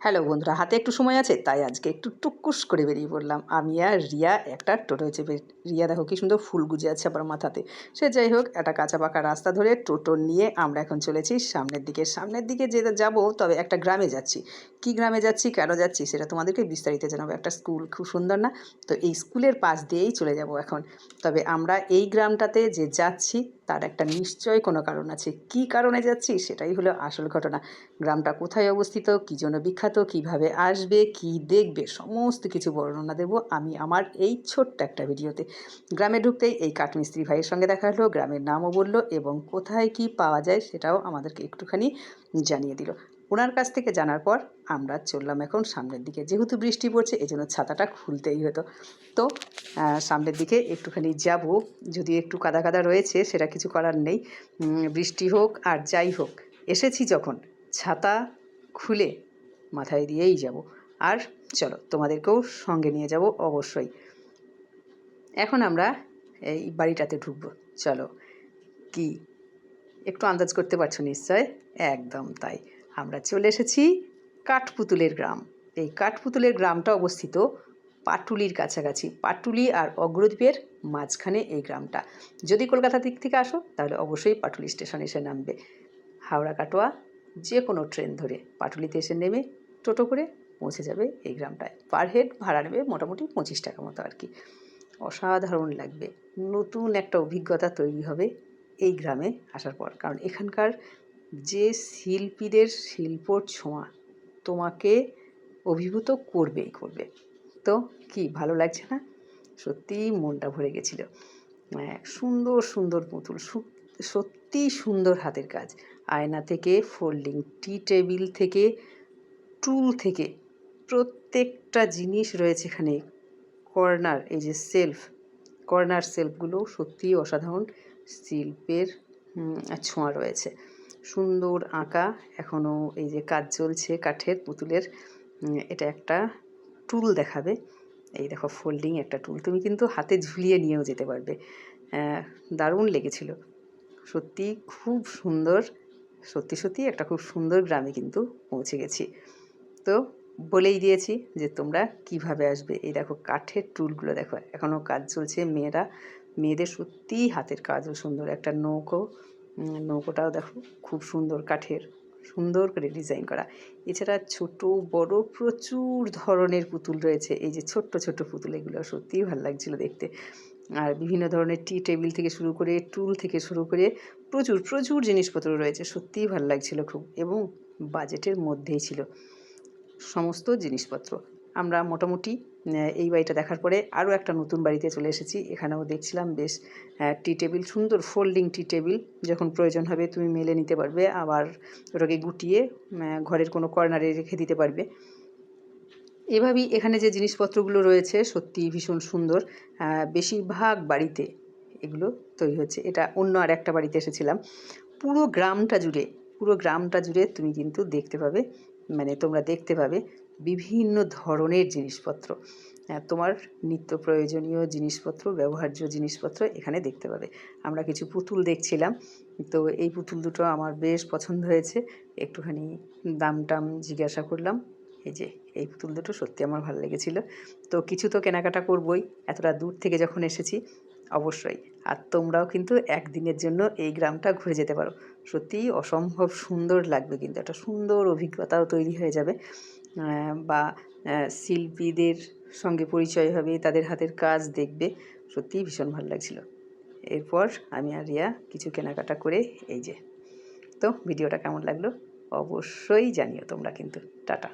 Hello বন্ধুরা, হাতে একটু সময় আছে, তাই আজকে একটু টুকুস করে বেরিয়ে পড়লাম। আমি আর রিয়া একটা টোটো চেপে রিয়া দেখো কি সুন্দর ফুল গুজে আছে আবার মাথাতে। সে যাই হোক, একটা কাঁচা পাকা রাস্তা ধরে টোটো নিয়ে আমরা এখন চলেছি সামনের দিকে। সামনের দিকে যে যাব, তবে একটা গ্রামে যাচ্ছি। কি গ্রামে যাচ্ছি, কেন যাচ্ছি, সেটা তোমাদেরকে বিস্তারিত জানাব। একটা স্কুল খুব সুন্দর না? তো এই স্কুলের পাশ দিয়েই চলে যাব এখন। তবে আমরা এই গ্রামটাতে যে যাচ্ছি তার একটা নিশ্চয় কোনো কারণ আছে। কি কারণে যাচ্ছি সেটাই হলো আসল ঘটনা। গ্রামটা কোথায় অবস্থিত? কী জন্য বিখ্যাত? কীভাবে আসবে? কি দেখবে? সমস্ত কিছু বর্ণনা দেব আমি আমার এই ছোট্ট একটা ভিডিওতে। গ্রামে ঢুকতেই এই কাঠমিস্ত্রি ভাইয়ের সঙ্গে দেখা হলো, গ্রামের নামও বলল এবং কোথায় কি পাওয়া যায় সেটাও আমাদেরকে একটুখানি জানিয়ে দিল। ওনার কাছ থেকে জানার পর আমরা চললাম এখন সামনের দিকে। যেহেতু বৃষ্টি পড়ছে এই জন্য ছাতাটা খুলতেই হতো। তো সামনের দিকে একটুখানি যাব। যদি একটু কাদা কাদা রয়েছে, সেটা কিছু করার নেই। বৃষ্টি হোক আর যাই হোক, এসেছি যখন। ছাতা খুলে মাথায় দিয়েই যাব। আর চলো, তোমাদেরকেও সঙ্গে নিয়ে যাব অবশ্যই। এখন আমরা এই বাড়িটাতে ঢুকবো। চলো, কি? একটু আন্দাজ করতে পারছ নিশ্চয়? একদম তাই। আমরা চলে এসেছি কাঠপুতুলের গ্রাম। এই কাঠপুতুলের গ্রামটা অবস্থিত পাটুলির কাছাকাছি। পাটুলি আর অগ্রদ্বীপের মাঝখানে এই গ্রামটা। যদি কলকাতা দিক থেকে আসো, তাহলে অবশ্যই পাটুলি স্টেশনে এসে নামবে। হাওড়া কাটোয়া যে কোনো ট্রেন ধরে পাটুলিতে এসে নেমে টোটো করে পৌঁছে যাবে এই গ্রামটায়। পার হেড ভাড়া নেবে মোটামুটি পঁচিশ টাকা মতো আর কি। অসাধারণ লাগবে। নতুন একটা অভিজ্ঞতা তৈরি হবে এই গ্রামে আসার পর। কারণ এখানকার যে শিল্পীদের শিল্পর ছোঁয়া তোমাকে অভিভূত করবেই করবে। তো কি, ভালো লাগছে না? সত্যিই মনটা ভরে গেছিল। সুন্দর সুন্দর পুতুল, সু- সত্যিই সুন্দর হাতের কাজ। আয়না থেকে, ফোল্ডিং টি টেবিল থেকে, টুল থেকে প্রত্যেকটা জিনিস রয়েছে এখানে। কর্নার, এই যে সেলফ, কর্নার সেলফগুলো সত্যিই অসাধারণ শিল্পের ছোঁয়া রয়েছে। সুন্দর আঁকা এখনও এই যে কাজ চলছে কাঠের পুতুলের এটা একটা টুল দেখাবে। এই দেখো ফোল্ডিং একটা টুল তুমি কিন্তু হাতে ঝুলিয়ে নিয়েও যেতে পারবে। দারুণ লেগেছিল। সত্যি খুব সুন্দর, সত্যি সত্যি একটা খুব সুন্দর গ্রামে কিন্তু পৌঁছে গেছি। তো বলেই দিয়েছি যে তোমরা কীভাবে আসবে? এই দেখো কাঠের টুলগুলো দেখো। এখনও কাজ চলছে। মেয়েরা, মেয়েদের সত্যিই হাতের কাজও সুন্দর। একটা নৌকো নৌকোটাও দেখো, খুব সুন্দর কাঠের, সুন্দর করে ডিজাইন করা। এছাড়া ছোট, বড় প্রচুর ধরনের পুতুল রয়েছে। এই যে ছোট্ট ছোট্ট পুতুল, এগুলো সত্যিই ভালো লাগছিল দেখতে। আর বিভিন্ন ধরনের টি টেবিল থেকে শুরু করে, টুল থেকে শুরু করে প্রচুর প্রচুর জিনিসপত্র রয়েছে, সত্যিই ভালো লাগছিল খুব। এবং বাজেটের মধ্যেই ছিল সমস্ত জিনিসপত্র। আমরা মোটামুটি এই বাড়িটা দেখার পরে আরও একটা নতুন বাড়িতে চলে এসেছি। এখানেও দেখছিলাম বেশ টি টেবিল সুন্দর ফোল্ডিং টি টেবিল যখন প্রয়োজন হবে তুমি মেলে নিতে পারবে, আবার ওটাকে গুটিয়ে ঘরের কোনো কর্নারে রেখে দিতে পারবে। এভাবেই এখানে যে জিনিসপত্রগুলো রয়েছে সত্যি ভীষণ সুন্দর। বেশিরভাগ বাড়িতে এগুলো তৈরি হচ্ছে। এটা অন্য আর একটা বাড়িতে এসেছিলাম। পুরো গ্রামটা জুড়ে, পুরো গ্রামটা জুড়ে তুমি কিন্তু দেখতে পাবে মানে তোমরা দেখতে পাবে বিভিন্ন ধরনের জিনিসপত্র। তোমার নিত্য প্রয়োজনীয় জিনিসপত্র, ব্যবহার্য জিনিসপত্র এখানে দেখতে পাবে। আমরা কিছু পুতুল দেখছিলাম। তো এই পুতুল দুটো আমার বেশ পছন্দ হয়েছে। একটুখানি দাম টাম জিজ্ঞাসা করলাম, এই যে, এই পুতুল দুটো সত্যি আমার ভালো লেগেছিল। তো কিছু তো কেনাকাটা করবই। এতটা দূর থেকে যখন এসেছি, অবশ্যই। আর তোমরাও কিন্তু একদিনের জন্য এই গ্রামটা ঘুরে যেতে পারো। সত্যিই অসম্ভব সুন্দর লাগবে কিন্তু। একটা সুন্দর অভিজ্ঞতাও তৈরি হয়ে যাবে। বা শিল্পীদের সঙ্গে পরিচয় হবে, তাদের হাতের কাজ দেখবে। সত্যিই ভীষণ ভালো লাগছিল। এরপর আমি আর রিয়া কিছু কেনাকাটা করে এই যে। তো, ভিডিওটা কেমন লাগল? অবশ্যই জানিও তোমরা কিন্তু। টাটা।